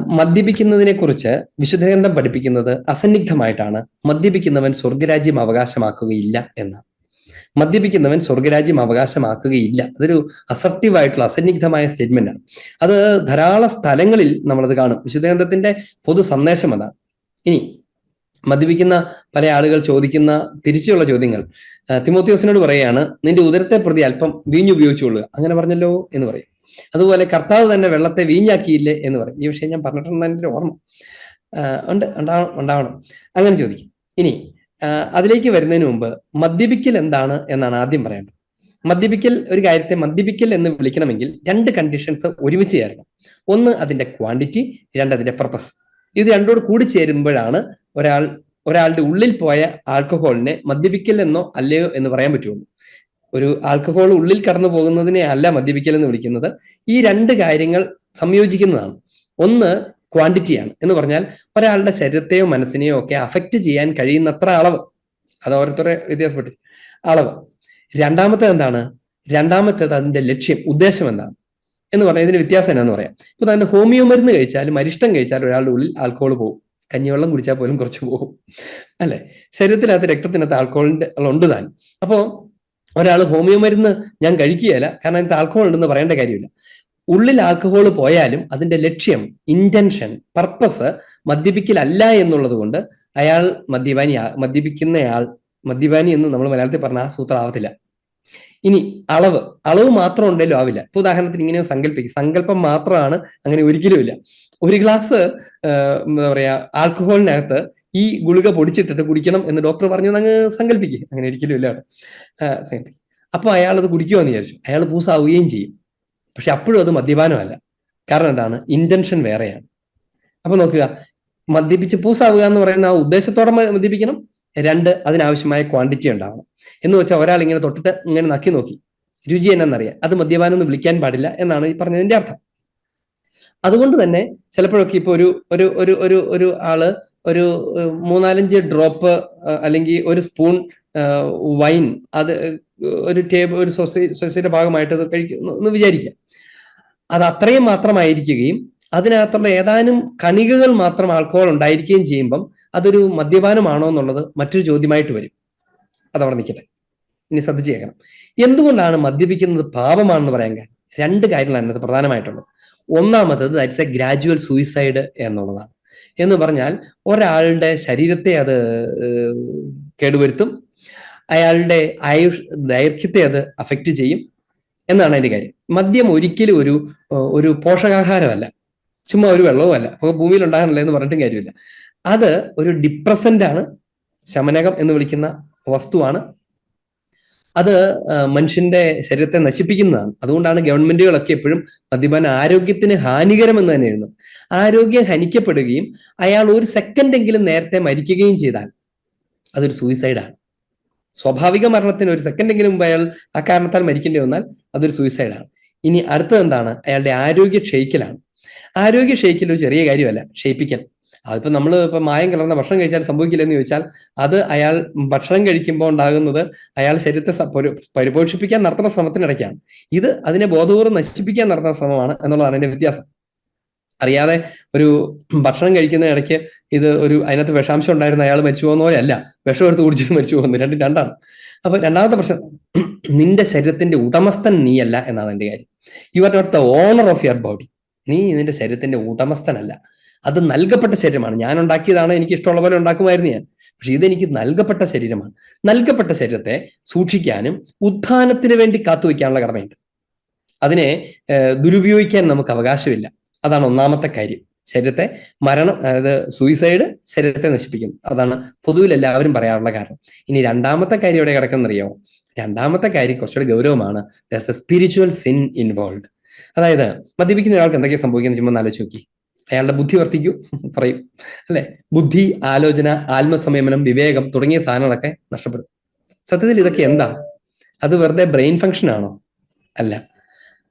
മദ്യപിക്കുന്നതിനെ കുറിച്ച് വിശുദ്ധഗ്രന്ഥം പഠിപ്പിക്കുന്നത് അസന്നിഗ്ധമായിട്ടാണ്. മദ്യപിക്കുന്നവൻ സ്വർഗരാജ്യം അവകാശമാക്കുകയില്ല എന്ന്. മദ്യപിക്കുന്നവൻ സ്വർഗരാജ്യം അവകാശമാക്കുകയില്ല. അതൊരു അസർട്ടീവായിട്ടുള്ള അസന്നിഗ്ധമായ സ്റ്റേറ്റ്മെന്റ് ആണ്. അത് ധാരാളം സ്ഥലങ്ങളിൽ നമ്മളത് കാണും. വിശുദ്ധഗ്രന്ഥത്തിന്റെ പൊതു സന്ദേശം അതാണ്. ഇനി മദ്യപിക്കുന്ന പല ആളുകൾ ചോദിക്കുന്ന തിരിച്ചുള്ള ചോദ്യങ്ങൾ. തിമോത്തിയോസിനോട് പറയുകയാണ് നിന്റെ ഉദരത്തെ പ്രതി അല്പം വീഞ്ഞുപയോഗിച്ചുകൊള്ളുക. അങ്ങനെ പറഞ്ഞല്ലോ എന്ന് പറയും. അതുപോലെ കർത്താവ് തന്നെ വെള്ളത്തെ വീഞ്ഞാക്കിയില്ലേ എന്ന് പറയും. ഈ വിഷയം ഞാൻ പറഞ്ഞിട്ടുണ്ടെന്ന് എന്റെ ഓർമ്മ. ഉണ്ട് ഉണ്ടാവണം ഉണ്ടാവണം. അങ്ങനെ ചോദിക്കും. ഇനി അതിലേക്ക് വരുന്നതിന് മുമ്പ് മദ്യപിക്കൽ എന്താണ് എന്നാണ് ആദ്യം പറയേണ്ടത്. മദ്യപിക്കൽ ഒരു കാര്യത്തെ മദ്യപിക്കൽ എന്ന് വിളിക്കണമെങ്കിൽ രണ്ട് കണ്ടീഷൻസ് ഒരുമിച്ച് ചേരണം. ഒന്ന് അതിന്റെ ക്വാണ്ടിറ്റി രണ്ട് അതിന്റെ പർപ്പസ് ഇത് രണ്ടോട് കൂടി ചേരുമ്പോഴാണ് ഒരാൾ ഒരാളുടെ ഉള്ളിൽ പോയ ആൽക്കഹോളിനെ മദ്യപിക്കൽ എന്നോ അല്ലയോ എന്ന് പറയാൻ പറ്റുള്ളൂ. ഒരു ആൽക്കഹോൾ ഉള്ളിൽ കടന്നു പോകുന്നതിനെ അല്ല മദ്യപിക്കൽ എന്ന് വിളിക്കുന്നത്. ഈ രണ്ട് കാര്യങ്ങൾ സംയോജിക്കുന്നതാണ്. ഒന്ന് ക്വാണ്ടിറ്റിയാണ് എന്ന് പറഞ്ഞാൽ ഒരാളുടെ ശരീരത്തെയോ മനസ്സിനെയോ ഒക്കെ അഫക്റ്റ് ചെയ്യാൻ കഴിയുന്നത്ര അളവ്. അത് ഓരോരുത്തരെ വ്യത്യാസപ്പെട്ടു. അളവ്. രണ്ടാമത്തേത് എന്താണ്? രണ്ടാമത്തേത് അതിന്റെ ലക്ഷ്യം ഉദ്ദേശം എന്താണ്? എന്ന് പറഞ്ഞാൽ ഇതിന് വ്യത്യാസം എന്നാന്ന് പറയാം. ഇപ്പൊ തന്നെ ഹോമിയോ മരുന്ന് കഴിച്ചാലും അരിഷ്ടം കഴിച്ചാലും ഒരാളുടെ ഉള്ളിൽ ആൽക്കഹോൾ പോകും. കഞ്ഞിവെള്ളം കുടിച്ചാൽ പോലും കുറച്ച് പോകും. അല്ലെ? ശരീരത്തിനകത്ത് രക്തത്തിനകത്ത് ആൽക്കഹോളിന്റെ ഉണ്ട് താൻ. അപ്പോ ഒരാൾ ഹോമിയോ മരുന്ന് ഞാൻ കഴിക്കുകയല്ല കാരണം അതിനകത്ത് ആൽക്കഹോൾ ഉണ്ടെന്ന് പറയേണ്ട കാര്യമില്ല. ഉള്ളിൽ ആൽക്കഹോൾ പോയാലും അതിന്റെ ലക്ഷ്യം ഇന്റൻഷൻ പർപ്പസ് മദ്യപിക്കലല്ല എന്നുള്ളത് കൊണ്ട് അയാൾ മദ്യപാനി മദ്യപിക്കുന്നയാൾ മദ്യപാനി എന്ന് നമ്മൾ മലയാളത്തിൽ പറഞ്ഞ ആ സൂത്രം ആവത്തില്ല. ഇനി അളവ്. അളവ് മാത്രം ഉണ്ടെങ്കിലും ആവില്ല. ഇപ്പൊ ഉദാഹരണത്തിന് ഇങ്ങനെ സങ്കല്പിക്കും സങ്കല്പം മാത്രമാണ് അങ്ങനെ ഒരിക്കലും ഇല്ല. ഒരു ഗ്ലാസ് എന്താ പറയാ ആൽക്കഹോളിനകത്ത് ഈ ഗുളിക പൊടിച്ചിട്ടിട്ട് കുടിക്കണം എന്ന് ഡോക്ടർ പറഞ്ഞു അങ്ങ് സങ്കല്പിക്കുക അങ്ങനെ ഒരിക്കലും ഇല്ല സങ്കല്പിക്കും അപ്പൊ അയാൾ അത് കുടിക്കുമെന്ന് വിചാരിച്ചു. അയാൾ പൂസാവുകയും ചെയ്യും. പക്ഷെ അപ്പോഴും അത് മദ്യപാനമല്ല. കാരണം എന്താണ്? ഇന്റൻഷൻ വേറെയാണ്. അപ്പൊ നോക്കുക. മദ്യപിച്ച് പൂസാവുക എന്ന് പറയുന്ന ആ ഉദ്ദേശത്തോടെ മദ്യപിക്കണം? രണ്ട് അതിനാവശ്യമായ ക്വാണ്ടിറ്റി ഉണ്ടാവണം. എന്ന് വെച്ചാൽ ഒരാൾ ഇങ്ങനെ തൊട്ടിട്ട് ഇങ്ങനെ നക്കി നോക്കി. രുചി എന്നറിയാം അത് മദ്യപാനം ഒന്നും വിളിക്കാൻ പാടില്ല എന്നാണ് ഈ പറഞ്ഞതിന്റെ അർത്ഥം. അതുകൊണ്ട് തന്നെ ചിലപ്പോഴൊക്കെ ഇപ്പൊ ഒരു ഒരു ഒരു ഒരു ഒരു ആൾ ഒരു മൂന്നാലഞ്ച് ഡ്രോപ്പ് അല്ലെങ്കിൽ ഒരു സ്പൂൺ വൈൻ അത് ഒരു ടേബിൾ ഒരു സൊസൈ സൊസൈറ്റിയുടെ ഭാഗമായിട്ട് അത് കഴിക്കുന്നു എന്ന് വിചാരിക്കാം അത് അത്രയും മാത്രമായിരിക്കുകയും അതിനകത്തുള്ള ഏതാനും കണികകൾ മാത്രം ആൽക്കഹോൾ ഉണ്ടായിരിക്കുകയും ചെയ്യുമ്പം അതൊരു മദ്യപാനമാണോ എന്നുള്ളത് മറ്റൊരു ചോദ്യമായിട്ട് വരും. അതവിടെ നിൽക്കട്ടെ. ഇനി ശ്രദ്ധിച്ചേക്കണം എന്തുകൊണ്ടാണ് മദ്യപിക്കുന്നത് പാപമാണെന്ന് പറയാൻ രണ്ട് കാര്യങ്ങളാണ് അത് പ്രധാനമായിട്ടുള്ളത്. ഒന്നാമത്തത് ദാറ്റ്സ് എ ഗ്രാജുവൽ സൂയിസൈഡ് എന്നുള്ളതാണ്. എന്ന് പറഞ്ഞാൽ ഒരാളുടെ ശരീരത്തെ അത് കേടുവരുത്തും അയാളുടെ ആയുഷ് ദൈർഘ്യത്തെ അത് അഫക്റ്റ് ചെയ്യും എന്നാണ് അതിന്റെ കാര്യം. മദ്യം ഒരിക്കലും ഒരു ഒരു പോഷകാഹാരമല്ല. ചുമ്മാ ഒരു വെള്ളവുമല്ല അപ്പൊ ഭൂമിയിൽ ഉണ്ടാകണല്ലേ എന്ന് പറഞ്ഞിട്ടും കാര്യമില്ല. അത് ഒരു ഡിപ്രസന്റ് ആണ് ശമനകം എന്ന് വിളിക്കുന്ന വസ്തുവാണ്. അത് മനുഷ്യന്റെ ശരീരത്തെ നശിപ്പിക്കുന്നതാണ്. അതുകൊണ്ടാണ് ഗവൺമെന്റുകളൊക്കെ എപ്പോഴും മദ്യപാന ആരോഗ്യത്തിന് ഹാനികരം എന്ന് തന്നെ എഴുതുന്നത്. ആരോഗ്യം ഹനിക്കപ്പെടുകയും അയാൾ ഒരു സെക്കൻഡ് എങ്കിലും നേരത്തെ മരിക്കുകയും ചെയ്താൽ അതൊരു സൂയിസൈഡാണ് സ്വാഭാവിക മരണത്തിന് ഒരു സെക്കൻഡ് എങ്കിലും മുമ്പ് അയാൾ ആ കാരണത്താൽ മരിക്കേണ്ടി വന്നാൽ അതൊരു സൂയിസൈഡാണ് ഇനി അടുത്തത് എന്താണ്? അയാളുടെ ആരോഗ്യ ക്ഷയിക്കലാണ് ആരോഗ്യ ക്ഷയിക്കൽ ഒരു ചെറിയ കാര്യമല്ല ക്ഷയിപ്പിക്കൽ അതിപ്പോ നമ്മൾ ഇപ്പൊ മായം കലർന്ന ഭക്ഷണം കഴിച്ചാൽ സംഭവിക്കില്ലെന്ന് ചോദിച്ചാൽ അത് അയാൾ ഭക്ഷണം കഴിക്കുമ്പോൾ ഉണ്ടാകുന്നത് അയാൾ ശരീരത്തെ പരിപോഷിപ്പിക്കാൻ നടത്തുന്ന ശ്രമത്തിനിടയ്ക്കാണ്. ഇത് അതിനെ ബോധപൂർവം നശിപ്പിക്കാൻ നടത്തുന്ന ശ്രമമാണ് എന്നുള്ളതാണ് എന്റെ വ്യത്യാസം. അറിയാതെ ഒരു ഭക്ഷണം കഴിക്കുന്ന ഇടയ്ക്ക് ഇത് ഒരു അതിനകത്ത് വിഷാംശം ഉണ്ടായിരുന്ന അയാൾ മരിച്ചു പോകുന്ന പോലെ അല്ല വിഷം എടുത്ത് കുടിച്ചിട്ട് മരിച്ചു പോകുന്നത് രണ്ടും രണ്ടാണ്. അപ്പൊ രണ്ടാമത്തെ പ്രശ്നം നിന്റെ ശരീരത്തിന്റെ ഉടമസ്ഥൻ നീയല്ല എന്നാണ് എന്റെ കാര്യം. You are not the owner of your body നീ ഇതിന്റെ ശരീരത്തിന്റെ ഉടമസ്ഥനല്ല. അത് നൽകപ്പെട്ട ശരീരമാണ്. ഞാൻ ഉണ്ടാക്കിയതാണ് എനിക്ക് ഇഷ്ടമുള്ള പോലെ ഉണ്ടാക്കുമായിരുന്നു ഞാൻ. പക്ഷെ ഇതെനിക്ക് നൽകപ്പെട്ട ശരീരമാണ്. നൽകപ്പെട്ട ശരീരത്തെ സൂക്ഷിക്കാനും ഉത്ഥാനത്തിന് വേണ്ടി കാത്തുവെക്കാനുള്ള കടമയുണ്ട്. അതിനെ ദുരുപയോഗിക്കാൻ നമുക്ക് അവകാശമില്ല. അതാണ് ഒന്നാമത്തെ കാര്യം. ശരീരത്തെ മരണം അതായത് സൂയിസൈഡ് ശരീരത്തെ നശിപ്പിക്കുന്നു. അതാണ് പൊതുവിൽ എല്ലാവരും പറയാനുള്ള കാരണം. ഇനി രണ്ടാമത്തെ കാര്യം എവിടെ കിടക്കുന്നറിയാമോ രണ്ടാമത്തെ കാര്യം കുറച്ചുകൂടി ഗൗരവമാണ്. സ്പിരിച്വൽ സിൻ ഇൻവോൾവ് അതായത് മദ്യപിക്കുന്ന ഒരാൾക്ക് എന്തൊക്കെയാ സംഭവിക്കുന്നത്? ചുമ്മാ ആലോചിച്ച് നോക്കി. അയാളുടെ ബുദ്ധി വർദ്ധിക്കൂ പറയും. അല്ലെ? ബുദ്ധി ആലോചന ആത്മസംയമനം വിവേകം തുടങ്ങിയ സാധനങ്ങളൊക്കെ നഷ്ടപ്പെടും. സത്യത്തിൽ ഇതൊക്കെ എന്താ? അത് വെറുതെ ബ്രെയിൻ ഫംഗ്ഷൻ ആണോ? അല്ല.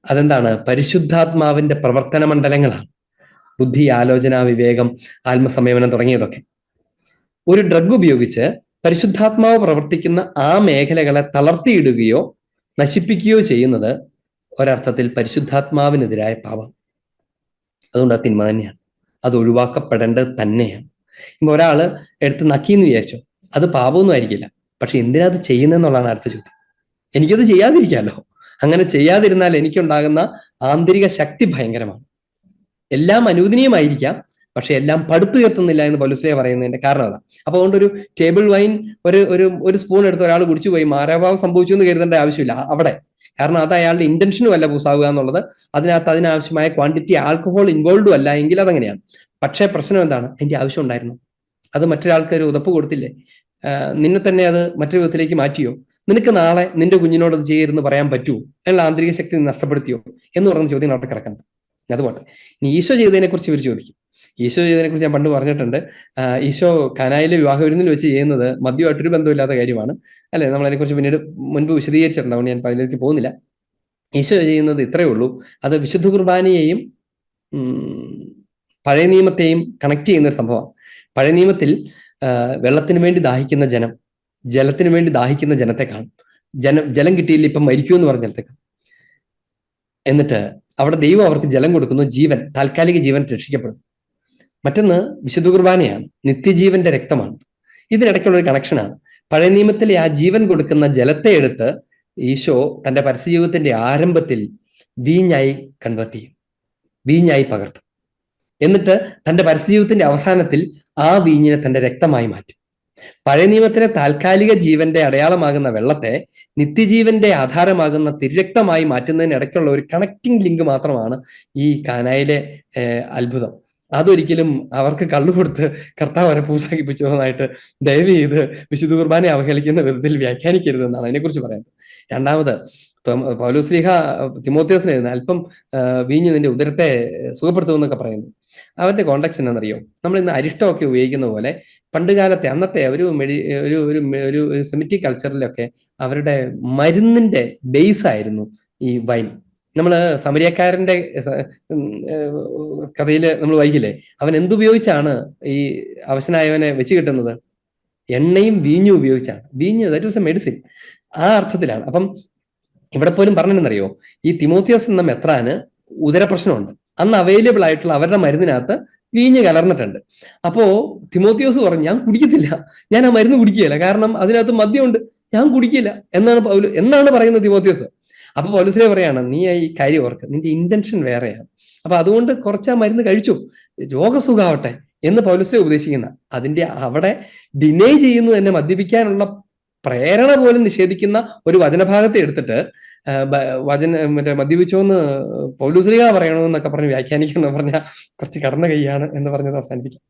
അതെന്താണ്? പരിശുദ്ധാത്മാവിന്റെ പ്രവർത്തന മണ്ഡലങ്ങളാണ്. ബുദ്ധി ആലോചന വിവേകം ആത്മസംയമനം തുടങ്ങിയതൊക്കെ. ഒരു ഡ്രഗ് ഉപയോഗിച്ച് പരിശുദ്ധാത്മാവ് പ്രവർത്തിക്കുന്ന ആ മേഖലകളെ തളർത്തിയിടുകയോ നശിപ്പിക്കുകയോ ചെയ്യുന്നത് ഒരർത്ഥത്തിൽ പരിശുദ്ധാത്മാവിനെതിരായ പാപം. അതുകൊണ്ട് അത് തിന്മ തന്നെയാണ്. അത് ഒഴിവാക്കപ്പെടേണ്ടത് തന്നെയാണ്. ഇപ്പൊ ഒരാൾ എടുത്ത് നക്കിന്ന് വിചാരിച്ചു അത് പാപമൊന്നും ആയിരിക്കില്ല. പക്ഷെ എന്തിനാ അത് ചെയ്യുന്നതെന്നുള്ളതാണ് അടുത്ത ചോദ്യം. എനിക്കത് ചെയ്യാതിരിക്കാമല്ലോ അങ്ങനെ ചെയ്യാതിരുന്നാൽ എനിക്കുണ്ടാകുന്ന ആന്തരിക ശക്തി ഭയങ്കരമാണ്. എല്ലാം അനുവദനീയമായിരിക്കാം പക്ഷെ എല്ലാം പടുത്തുയർത്തുന്നില്ല എന്ന് പൗലുസ്ലിയ പറയുന്നതിന്റെ കാരണം അതാ. അപ്പൊ അതുകൊണ്ട് ഒരു ടേബിൾ വൈൻ ഒരു ഒരു ഒരു സ്പൂൺ എടുത്ത് ഒരാൾ കുടിച്ചു പോയി മാരാഭാവം സംഭവിച്ചു എന്ന് കരുതേണ്ട ആവശ്യമില്ല. അവിടെ കാരണം അത് അയാളുടെ ഇന്റൻഷനും അല്ല പൂസാവുക എന്നുള്ളത്. അതിനകത്ത് അതിനാവശ്യമായ ക്വാണ്ടിറ്റി ആൽക്കഹോൾ ഇൻവോൾവ്ഡും അല്ല എങ്കിൽ അതങ്ങനെയാണ്. പക്ഷേ പ്രശ്നം എന്താണ്? അതിന്റെ ആവശ്യം ഉണ്ടായിരുന്നു. അത് മറ്റൊരാൾക്ക് ഒരു ഉതപ്പ് കൊടുത്തില്ലേ? നിന്നെ തന്നെ അത് മറ്റൊരു വിധത്തിലേക്ക് മാറ്റിയോ? നിനക്ക് നാളെ നിന്റെ കുഞ്ഞിനോട് അത് ചെയ്യരുതെന്ന് പറയാൻ പറ്റുമോ എന്നുള്ള ആന്തരിക ശക്തി നഷ്ടപ്പെടുത്തിയോ? എന്ന് പറയുന്ന ചോദ്യം അവിടെ കിടക്കണ്ട അതുകൊണ്ട് ഇനി ഈശോ ചെയ്തതിനെ കുറിച്ച് ഇവർ ചോദിക്കും. ഈശോ ചെയ്തതിനെ കുറിച്ച് ഞാൻ പണ്ട് പറഞ്ഞിട്ടുണ്ട്. ഈശോ കനായിലെ വിവാഹ വിരുന്നിൽ വെച്ച് ചെയ്യുന്നത് മദ്യമായിട്ടൊരു ബന്ധമില്ലാത്ത കാര്യമാണ്. അല്ലെ? നമ്മൾ അതിനെക്കുറിച്ച് പിന്നീട് മുൻപ് വിശദീകരിച്ചിട്ടുണ്ട്. ഞാൻ അതിലേക്ക് പോകുന്നില്ല. ഈശോ ചെയ്യുന്നത് ഇത്രയേ ഉള്ളൂ. അത് വിശുദ്ധ കുർബാനയെയും പഴയ നിയമത്തെയും കണക്ട് ചെയ്യുന്ന ഒരു സംഭവമാണ്. പഴയ നിയമത്തിൽ വെള്ളത്തിന് വേണ്ടി ദാഹിക്കുന്ന ജനം ജലത്തിന് വേണ്ടി ദാഹിക്കുന്ന ജനത്തെ കാണും. ജനം ജലം കിട്ടിയില്ല ഇപ്പം മരിക്കൂ എന്ന് പറഞ്ഞ ജലത്തെ കാണും. എന്നിട്ട് അവിടെ ദൈവം അവർക്ക് ജലം കൊടുക്കുന്നു. ജീവൻ താൽക്കാലിക ജീവൻ രക്ഷിക്കപ്പെടും. മറ്റൊന്ന് വിശുദ്ധ കുർബാനയാണ്. നിത്യജീവന്റെ രക്തമാണ്. ഇതിനിടയ്ക്കുള്ള ഒരു കണക്ഷനാണ് പഴയ നിയമത്തിലെ ആ ജീവൻ കൊടുക്കുന്ന ജലത്തെ എടുത്ത് ഈശോ തന്റെ പരസ്യജീവിതത്തിന്റെ ആരംഭത്തിൽ വീഞ്ഞായി കൺവേർട്ട് ചെയ്യും. വീഞ്ഞായി പകർത്തും. എന്നിട്ട് തന്റെ പരസ്യജീവിതത്തിന്റെ അവസാനത്തിൽ ആ വീഞ്ഞിനെ തന്റെ രക്തമായി മാറ്റും. പഴയ നിയമത്തിലെ താൽക്കാലിക ജീവന്റെ അടയാളമാകുന്ന വെള്ളത്തെ നിത്യജീവന്റെ ആധാരമാകുന്ന തിരുരക്തമായി മാറ്റുന്നതിനിടയ്ക്കുള്ള ഒരു കണക്റ്റിംഗ് ലിങ്ക് മാത്രമാണ് ഈ കാനായിലെ അത്ഭുതം. അതൊരിക്കലും അവർക്ക് കള്ളു കൊടുത്ത് കർത്താവ് അവരെ പൂസാക്കിപ്പിച്ചതായിട്ട് ദയവ് ചെയ്ത് വിശുദ്ധ കുർബാനെ അവഹേളിക്കുന്ന വിധത്തിൽ വ്യാഖ്യാനിക്കരുതെന്നാണ് അതിനെക്കുറിച്ച് പറയുന്നത്. രണ്ടാമത് പൗലോസ്ലീഹ തിമോത്യോസിന് അല്പം വീഞ്ഞ് നിന്റെ ഉദരത്തെ സുഖപ്പെടുത്തുമെന്നൊക്കെ പറയുന്നു. അവന്റെ കോണ്ടാക്ട്സ് എന്നാണെന്നറിയോ നമ്മൾ ഇന്ന് അരിഷ്ടമൊക്കെ ഉപയോഗിക്കുന്ന പോലെ പണ്ടുകാലത്തെ അന്നത്തെ ഒരു മെഡി ഒരു ഒരു ഒരു സെമിറ്റിക് കൾച്ചറിലൊക്കെ അവരുടെ മരുന്നിന്റെ ബേസ് ആയിരുന്നു ഈ വൈൻ നമ്മൾ സമരിയക്കാരന്റെ കഥയിൽ നമ്മൾ വൈകില്ലേ അവൻ എന്തുപയോഗിച്ചാണ് ഈ അവശനായവനെ വെച്ച് കിട്ടുന്നത്? എണ്ണയും വീഞ്ഞും ഉപയോഗിച്ചാണ്. വീഞ്ഞ് ദാറ്റ് വാസ് എ മെഡിസിൻ. ആ അർത്ഥത്തിലാണ്. അപ്പം ഇവിടെ പോലും പറഞ്ഞെന്നറിയോ? ഈ തിമോത്തിയോസ് എന്ന മെത്രാന് ഉദരപ്രശ്നമുണ്ട്. അന്ന് അവൈലബിൾ ആയിട്ടുള്ള അവരുടെ മരുന്നിനകത്ത് വീഞ്ഞ് കലർന്നിട്ടുണ്ട്. അപ്പോ തിമോത്തിയോസ് പറഞ്ഞു ഞാൻ കുടിക്കത്തില്ല. ഞാൻ ആ മരുന്ന് കുടിക്കുകയില്ല. കാരണം അതിനകത്ത് മദ്യമുണ്ട്. ഞാൻ കുടിക്കില്ല. എന്നാണ് എന്നാണ് പറയുന്നത് തിമോത്തിയോസ്? അപ്പൊ പോലീസിനെ പറയാണ് നീ ഈ കാര്യം ഓർക്ക് നിന്റെ ഇന്റൻഷൻ വേറെയാണ്. അപ്പൊ അതുകൊണ്ട് കുറച്ച് ആ മരുന്ന് കഴിച്ചു. രോഗസുഖാവട്ടെ എന്ന് പോലീസിനെ ഉപദേശിക്കുന്ന അതിന്റെ അവിടെ ഡിനേ ചെയ്യുന്നത് തന്നെ മദ്യപിക്കാനുള്ള പ്രേരണ പോലും നിഷേധിക്കുന്ന ഒരു വചനഭാഗത്തെ എടുത്തിട്ട് വചന മറ്റേ മദ്യപിച്ചോന്ന് പൗലുസ്ലിക പറയണമെന്നൊക്കെ പറഞ്ഞ് വ്യാഖ്യാനിക്കുന്ന പറഞ്ഞ കുറച്ച് കടന്ന കൈയാണ് എന്ന് പറഞ്ഞത് അവസാനിപ്പിക്കാം.